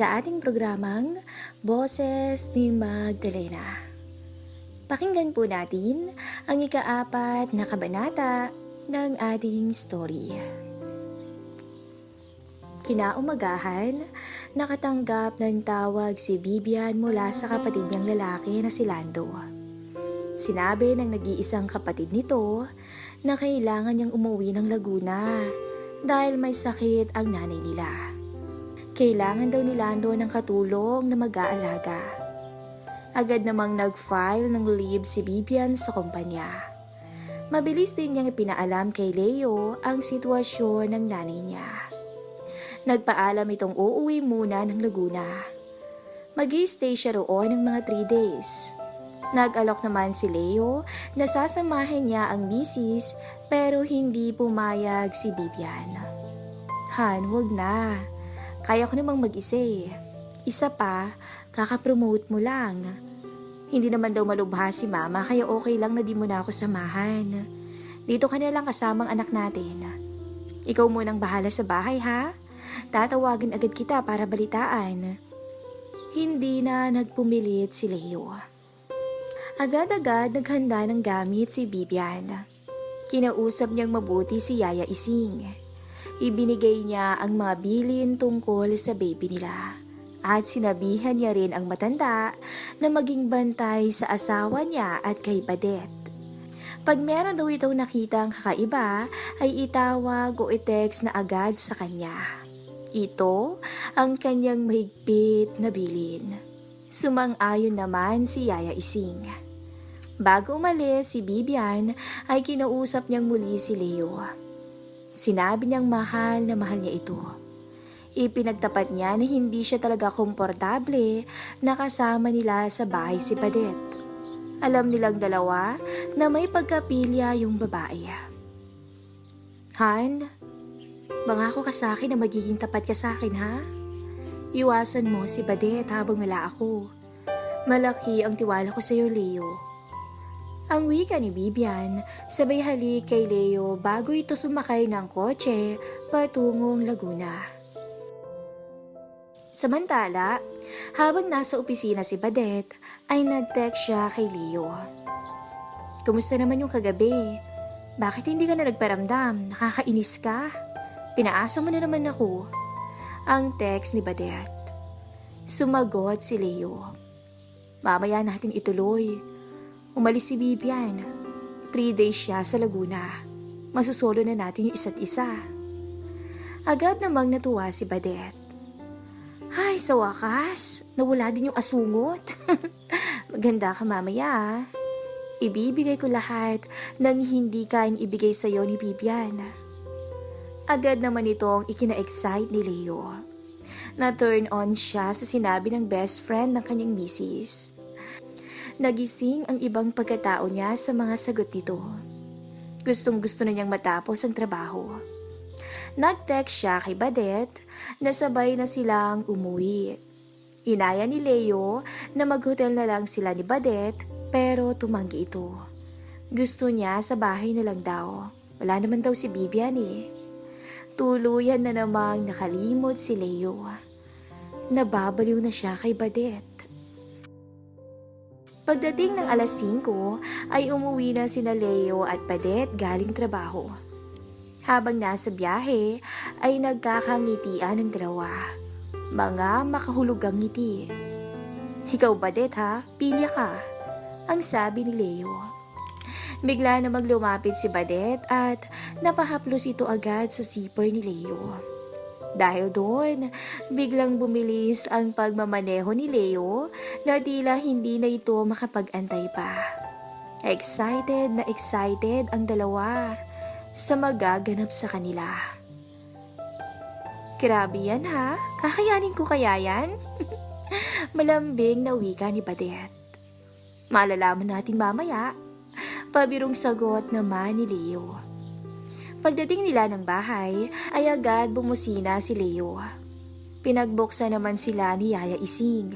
sa ating programang Boses ni Magdalena. Pakinggan po natin ang ikaapat na kabanata ng ating story. Kinaumagahan, nakatanggap ng tawag si Bibian mula sa kapatid niyang lalaki na si Lando. Sinabi ng nag-iisang kapatid nito na kailangan niyang umuwi ng Laguna dahil may sakit ang nanay nila. Kailangan daw ni Lando ng katulong na mag-aalaga. Agad namang nag-file ng leave si Bibian sa kumpanya. Mabilis din niyang ipinaalam kay Leo ang sitwasyon ng nanay niya. Nagpaalam itong uuwi muna ng Laguna. mag stay siya roon ng mga 3 days. Nag-alok naman si Leo na sasamahin niya ang misis pero hindi pumayag si Bibian. Han, wag na. Kaya ko namang mag-isa eh. Isa pa, kakapromote mo lang. Hindi naman daw malubha si mama kaya okay lang na di mo na ako samahan. Dito ka na lang kasamang anak natin. Ikaw munang bahala sa bahay ha? Tatawagin agad kita para balitaan. Hindi na nagpumilit si Leo. Agad-agad naghanda ng gamit si Bibian. Kinausap niyang mabuti si Yaya Ising. Ibinigay niya ang mga bilin tungkol sa baby nila. At sinabihan niya rin ang matanda na maging bantay sa asawa niya at kay Badet. Pag meron daw itong nakitang kakaiba, ay itawag o i-text na agad sa kanya. Ito ang kanyang mahigpit na bilin. Sumang-ayon naman si Yaya Ising. Bago umalis si Bibian ay kinausap niyang muli si Leo. Sinabi niyang mahal na mahal niya ito. Ipinagtapat niya na hindi siya talaga komportable na kasama nila sa bahay si Padet. Alam nilang dalawa na may pagkapilya yung babae. Han, mangako ka sa akin na magiging tapat ka sa akin ha? Iwasan mo si Badet habang wala ako. Malaki ang tiwala ko sa iyo, Leo. Ang wika ni Bibian, sabay halik kay Leo bago ito sumakay ng kotse patungong Laguna. Samantala, habang nasa opisina si Badet, ay nag-text siya kay Leo. Kumusta naman yung kagabi? Bakit hindi ka na nagparamdam? Nakakainis ka? Pinaasa mo na naman ako. Ang text ni Badet. Sumagot si Leo. Mamaya natin ituloy. Umalis si Bibian. Three days siya sa Laguna. Masusolo na natin yung isa't isa. Agad namang natuwa si Badet. Ay, sa wakas, nawala din yung asungot. Maganda ka mamaya ah. Ibibigay ko lahat ng hindi kaing ibigay sa'yo ni Bibian. Agad naman itong ikina-excite ni Leo. Na-turn on siya sa sinabi ng best friend ng kanyang misis. Nagising ang ibang pagkatao niya sa mga sagot nito. Gustong gusto na niyang matapos ang trabaho. Nag-text siya kay Badet na sabay na silang umuwi. Inaya ni Leo na mag-hotel na lang sila ni Badet pero tumanggi ito. Gusto niya sa bahay na lang daw. Wala naman daw si Bibian eh. Tuluyan na namang nakalimot si Leo. Nababaliw na siya kay Badet. Pagdating ng alas 5 ay umuwi na sina Leo at Badet galing trabaho. Habang nasa biyahe ay nagkakangitian ng dalawa. Mga makahulugang ngiti. Ikaw Badet ha, pilya ka. Ang sabi ni Leo. Bigla na maglumapit si Badet at napahaplos ito agad sa zipper ni Leo. Dahil doon, biglang bumilis ang pagmamaneho ni Leo na tila hindi na ito makapag-antay pa. Excited na excited ang dalawa sa magaganap sa kanila. Grabe yan ha, kakayanin ko kaya yan? Malambing na wika ni Badet. Malalaman natin mamaya. Pabirong sagot naman ni Leo. Pagdating nila ng bahay, ay agad bumusina si Leo. Pinagbuksan naman sila ni Yaya Ising.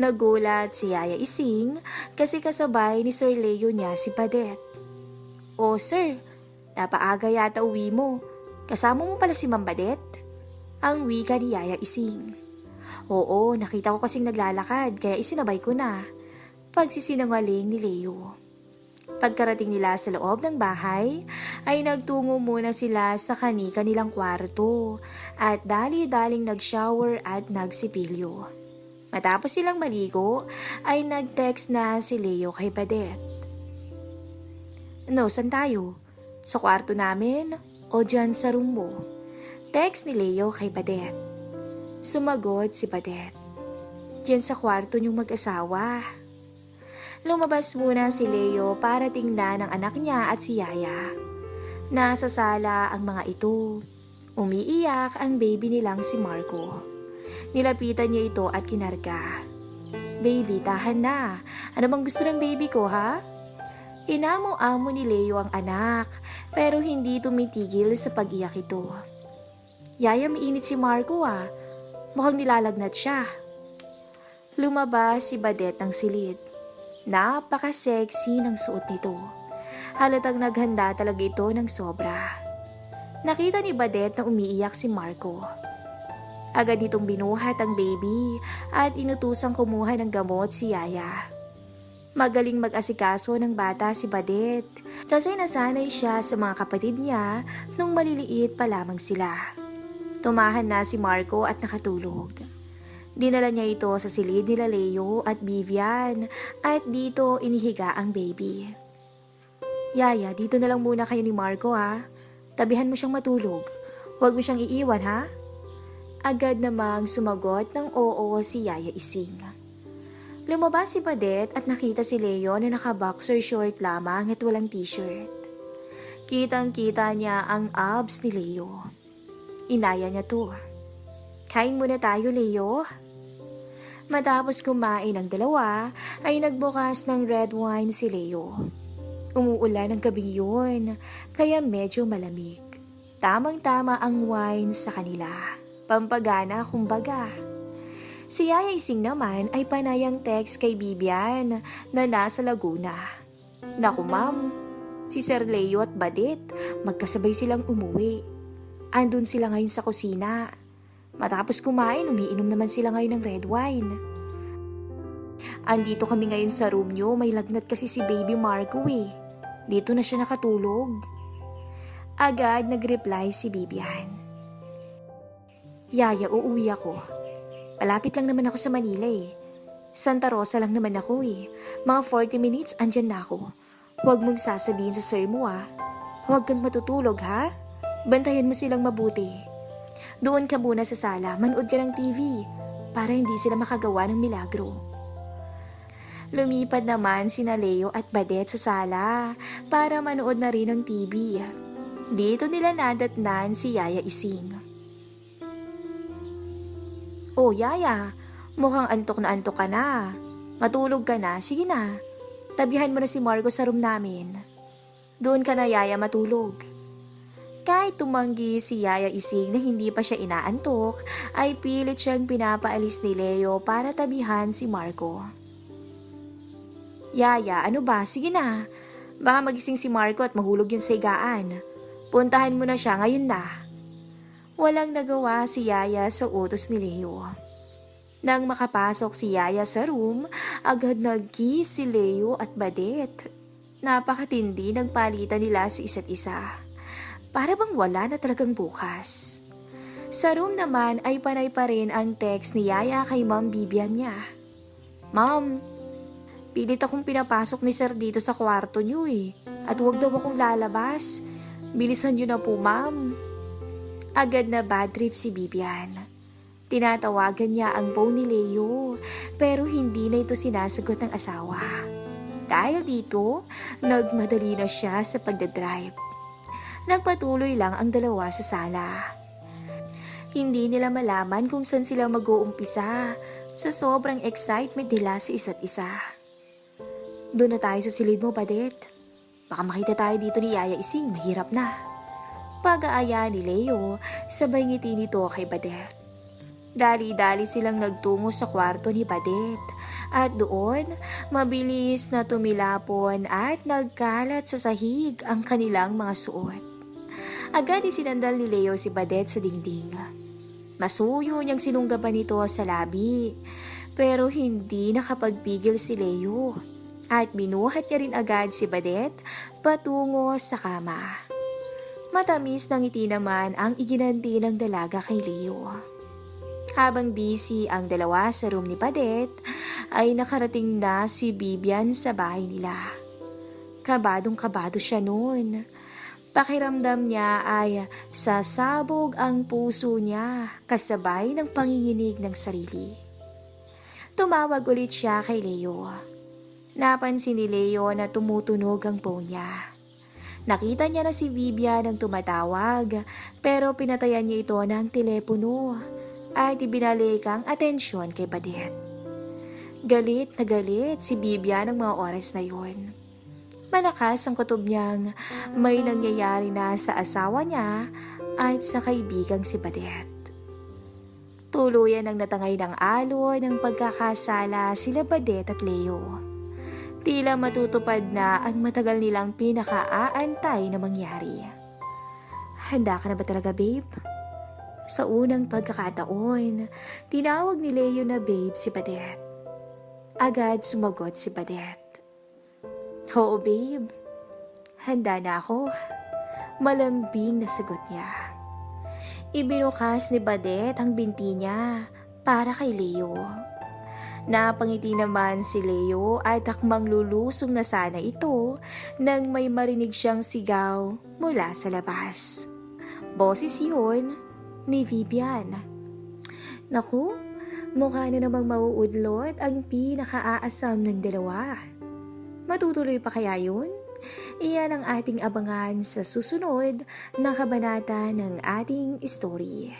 Nagulat si Yaya Ising kasi kasabay ni Sir Leo niya si Padet. O sir, napaaga yata uwi mo. Kasama mo pala si Ma'am Badet? Ang wika ni Yaya Ising. Oo, nakita ko kasing naglalakad kaya isinabay ko na. Pagsisinungaling ni Leo. Pagkarating nila sa loob ng bahay, ay nagtungo muna sila sa kanika nilang kwarto at dali-daling nag-shower at nagsipilyo. Matapos silang maligo, ay nag-text na si Leo kay Padet. No, saan tayo? Sa kwarto namin o dyan sa room mo? Text ni Leo kay Padet. Sumagot si Padet. Diyan sa kwarto niyong mag-asawa. Lumabas muna si Leo para tingnan ang anak niya at si Yaya. Nasa sala ang mga ito. Umiiyak ang baby nilang si Marco. Nilapitan niya ito at kinarga. Baby, tahan na. Ano bang gusto ng baby ko, ha? Inamo-amo ni Leo ang anak, pero hindi tumitigil sa pag-iyak ito. Yaya, mainit si Marco ah. Mukhang nilalagnat siya. Lumabas si Badet ng silid. Napaka-sexy ng suot nito. Halatang naghanda talaga ito ng sobra. Nakita ni Badet na umiiyak si Marco. Agad itong binuhat ang baby at inutusang kumuha ng gamot si Yaya. Magaling mag-asikaso ng bata si Badet kasi nasanay siya sa mga kapatid niya nung maliliit pa lamang sila. Tumahan na si Marco at nakatulog. Dinala niya ito sa silid nila Leo at Vivian at dito inihiga ang baby. Yaya, dito na lang muna kayo ni Marco ha. Tabihan mo siyang matulog. Huwag mo siyang iiwan ha. Agad namang sumagot ng oo si Yaya Ising. Lumabas si Padet at nakita si Leo na naka-boxer short lamang at walang t-shirt. Kitang-kita niya ang abs ni Leo. Inaya niya to. Kain muna tayo, Leo. Matapos kumain ang dalawa, ay nagbukas ng red wine si Leo. Umuulan ang gabing yun, kaya medyo malamig. Tamang-tama ang wine sa kanila. Pampagana kumbaga. Si Yaya Ising naman ay panayang text kay Bibian na nasa Laguna. Naku ma'am, si Sir Leo at Badit, magkasabay silang umuwi. Andun sila ngayon sa kusina. Matapos kumain, umiinom naman sila ngayon ng red wine. Andito kami ngayon sa room nyo, may lagnat kasi si baby Marco eh. Dito na siya nakatulog. Agad nag-reply si Bibian. Yaya, uuwi ako. Malapit lang naman ako sa Manila eh. Santa Rosa lang naman ako eh. Mga 40 minutes, andyan na ako. Huwag mong sasabihin sa sir mo ah. Huwag kang matutulog ha. Bantayan mo silang mabuti. Doon ka muna sa sala, manood ka ng TV para hindi sila makagawa ng milagro. Lumipad naman sina Leo at Badet sa sala para manood na rin ng TV. Dito nila nadatnan si Yaya Ising. Oh, Yaya, mukhang antok na antok ka na. Matulog ka na, sige na. Tabihan mo na si Marco sa room namin. Doon ka na, Yaya, matulog. Kahit tumanggi si Yaya Ising na hindi pa siya inaantok, ay pilit siyang pinapaalis ni Leo para tabihan si Marco. Yaya, ano ba? Sige na. Baka magising si Marco at mahulog yung sa higaan. Puntahan mo na siya ngayon na. Walang nagawa si Yaya sa utos ni Leo. Nang makapasok si Yaya sa room, agad nag-kiss si Leo at Badet. Napakatindi ng palitan nila sa isa't isa. Para bang wala na talagang bukas. Sa room naman ay panay pa rin ang text ni Yaya kay Ma'am Bibian niya. Ma'am, pilit akong pinapasok ni Sir dito sa kwarto niyo eh. At huwag daw akong lalabas. Bilisan niyo na po, ma'am. Agad na bad trip si Bibian. Tinatawagan niya ang phone ni Leo, pero hindi na ito sinasagot ng asawa. Dahil dito, nagmadali na siya sa pagdadrive. Nagpatuloy lang ang dalawa sa sala. Hindi nila malaman kung saan sila mag-uumpisa sa sobrang excitement nila sa isa't isa. Doon na tayo sa silid mo, Badet. Baka makita tayo dito ni Yaya Ising, mahirap na. Pag-aaya ni Leo, sabay ngiti nito kay Badet. Dali-dali silang nagtungo sa kwarto ni Badet at doon mabilis na tumilapon at nagkalat sa sahig ang kanilang mga suot. Agad isinandal ni Leo si Badet sa dingding. Masuyo niyang sinunggaban ito sa labi. Pero hindi nakapagpigil si Leo. At binuhat niya rin agad si Badet patungo sa kama. Matamis ng ngiti naman ang iginanti ng dalaga kay Leo. Habang busy ang dalawa sa room ni Badet, ay nakarating na si Bibian sa bahay nila. Kabadong kabado siya noon. Pakiramdam niya ay sasabog ang puso niya kasabay ng panginginig ng sarili. Tumawag ulit siya kay Leo. Napansin ni Leo na tumutunog ang phone niya. Nakita niya na si Vivian ang tumatawag pero pinatayan niya ito ng telepono at ibinalik ang atensyon kay Badet. Galit na galit si Vivian ng mga oras na yon. Malakas ang kutob niyang may nangyayari na sa asawa niya at sa kaibigang si Badet. Tuluyan ang natangay ng alo ng pagkakasala sila Badet at Leo. Tila matutupad na ang matagal nilang pinakaaantay na mangyari. Handa ka na ba talaga, babe? Sa unang pagkakataon, tinawag ni Leo na babe si Badet. Agad sumagot si Badet. Oo, babe. Handa na ako. Malambing na sagot niya. Ibinukas ni Badet ang binti niya para kay Leo. Napangiti naman si Leo at akmang lulusong na sana ito nang may marinig siyang sigaw mula sa labas. Boses yun ni Vivian. Naku, mukha na namang mauudlot ang pinakaaasam ng dalawa. Matutuloy pa kaya yun? Iyan ang ating abangan sa susunod na kabanata ng ating story.